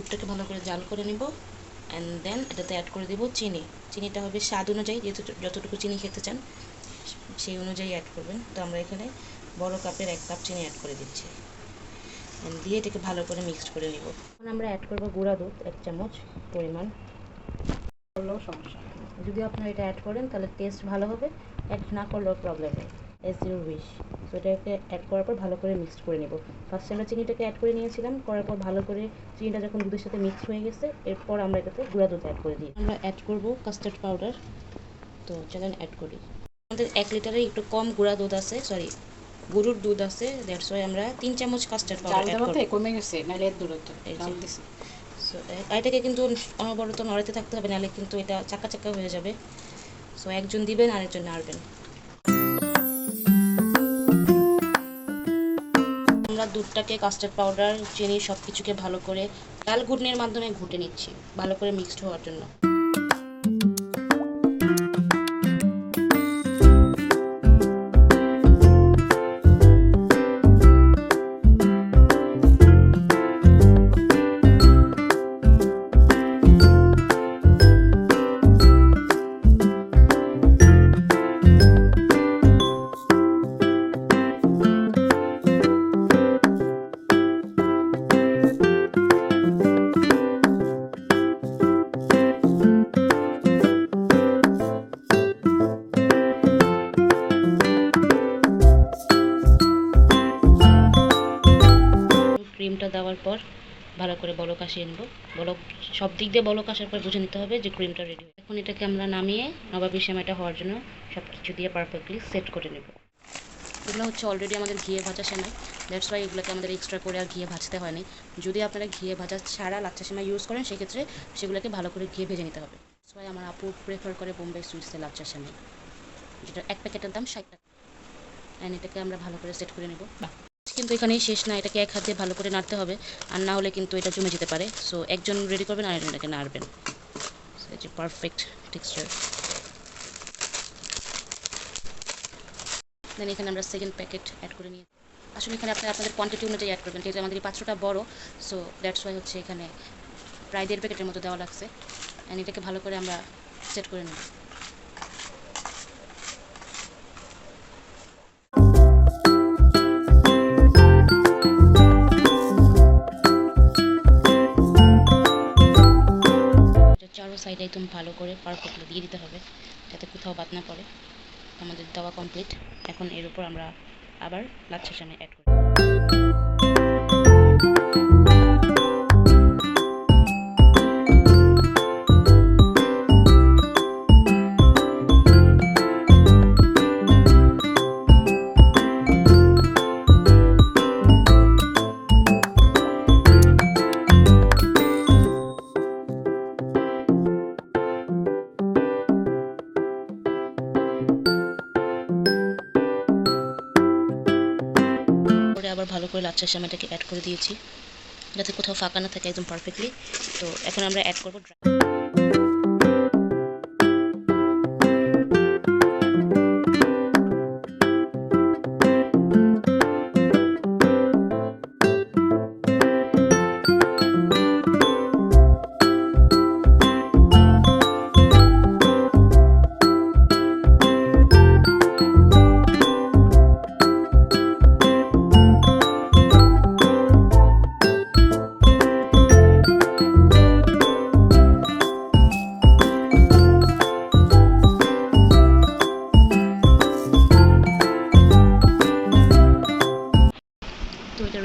দুধটাকে ভালো করে জাল করে নিব অ্যান্ড দেন এটাতে অ্যাড করে দিব চিনি। চিনিটা হবে স্বাদ অনুযায়ী, যেহেতু যতটুকু চিনি খেতে চান, সেই অনুযায়ী অ্যাড করবেন। তো আমরা এখানে বড় কাপের এক কাপ চিনি অ্যাড করে দিচ্ছি। And দিয়ে এটাকে ভালো করে মিক্সড করে নিব। এখন আমরা অ্যাড করব গুঁড়া দুধ, এক চামচ পরিমাণ। করলেও সমস্যা। যদি আপনারা এটা অ্যাড করেন, তাহলে টেস্ট ভালো হবে। অ্যাড না করলেও প্রবলেম নেই। এস ইউর উইশ তো এটাকে অ্যাড করার পর ভালো করে মিক্সড করে নেব। ফার্স্টে আমরা চিনিটাকে অ্যাড করে নিয়েছিলাম করার পর ভালো করে চিনিটা যখন দুধের সাথে মিক্স হয়ে গেছে এরপর আমরা এটাতে গুঁড়া দুধ অ্যাড করে দিই। আমরা অ্যাড করব কাস্টার্ড পাউডার তো চলেন অ্যাড করি। আমাদের এক লিটারে একটু কম গুঁড়া দুধ আছে সরি গরুর দুধ আছে দ্যাটস ওয়াই আমরা তিন চামচ কাস্টার্ড পাউডার অ্যাড করব। কমে গেছে নাহলে এর দূরত্ব এটাকে কিন্তু অনবরত নড়াতে থাকতে হবে নাহলে কিন্তু এটা চাকা চাকা হয়ে যাবে। সো একজন দিবেন আরেকজন নাড়বেন। আমরা দুধটাকে কাস্টার্ড পাউডার চিনি সব কিছুকে ভালো করে, ডাল ঘুটনির মাধ্যমে ঘুটে নিচ্ছি, ভালো করে মিক্সড হওয়ার জন্য। ক্রিমটা দেওয়ার পর ভালো করে বলক আসিয়ে নেব। বলক সব দিক দিয়ে বলক আসার পর বুঝে নিতে হবে যে ক্রিমটা রেডি এখন এটাকে আমরা নামিয়ে নবাবি সেমাইটা হওয়ার জন্য সব কিছু দিয়ে পারফেক্টলি সেট করে নেব। এগুলো হচ্ছে অলরেডি আমাদের ঘিয়ে ভাজা সেমাই। দ্যাটস ওয়াই এগুলোকে আমাদের এক্সট্রা করে আর ঘিয়ে ভাজতে হয়নি। যদি আপনারা ঘিয়ে ভাজা ছাড়া লাচ্চা সেমাই ইউজ করেন, সেক্ষেত্রে সেগুলোকে ভালো করে ঘিয়ে ভেজে নিতে হবে। ওয়াই আমার আপু প্রেফার করে বোম্বে সুইটসের লাচ্চা সেমাই। যেটা এক প্যাকেটের দাম ষাট টাকা। অ্যান্ড এটাকে আমরা ভালো করে সেট করে নেব। কিন্তু এখানেই শেষ না, এটাকে এক হাতে ভালো করে নাড়তে হবে। আর না হলে কিন্তু এটা জমে যেতে পারে। সো একজন রেডি করবেন আর এটাকে নাড়বেন। পারফেক্ট টেক্সচার দেন এখানে আমরা সেকেন্ড প্যাকেট অ্যাড করে নিয়ে আসলে এখানে আপনারা আপনাদের কোয়ান্টিটি অনুযায়ী অ্যাড করবেন। যেহেতু আমাদের এই পাত্রটা বড় সো দ্যাটস ওয়াই হচ্ছে এখানে প্রায় দেড় প্যাকেটের মতো দেওয়া লাগছে। অ্যান্ড এটাকে ভালো করে আমরা সেট করে নেব সাইডে একদম ভালো করে পারফেক্টলি দিয়ে দিতে হবে, যাতে কোথাও বাদ না পড়ে। আমাদের দেওয়া কমপ্লিট এখন এর উপর আমরা আবার লাচ্ছার সামনে অ্যাড করি। করে আবার ভালো করে লাচ্ছার সামনেটাকে অ্যাড করে দিয়েছি। যাতে কোথাও ফাঁকা না থাকে, একদম পারফেক্টলি তো এখন আমরা অ্যাড করব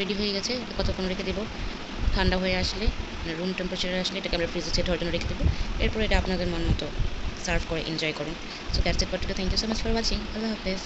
রেডি হয়ে গেছে কতক্ষণ রেখে দেবো? ঠান্ডা হয়ে আসলে মানে রুম টেম্পারেচারে আসলে এটাকে আমরা ফ্রিজে সেট জন্য রেখে দেবো। এরপর এটা আপনাদের মন মতো সার্ভ করে এনজয় করুন। So that's it for today thank you so much for watching আল্লাহ হাফেজ।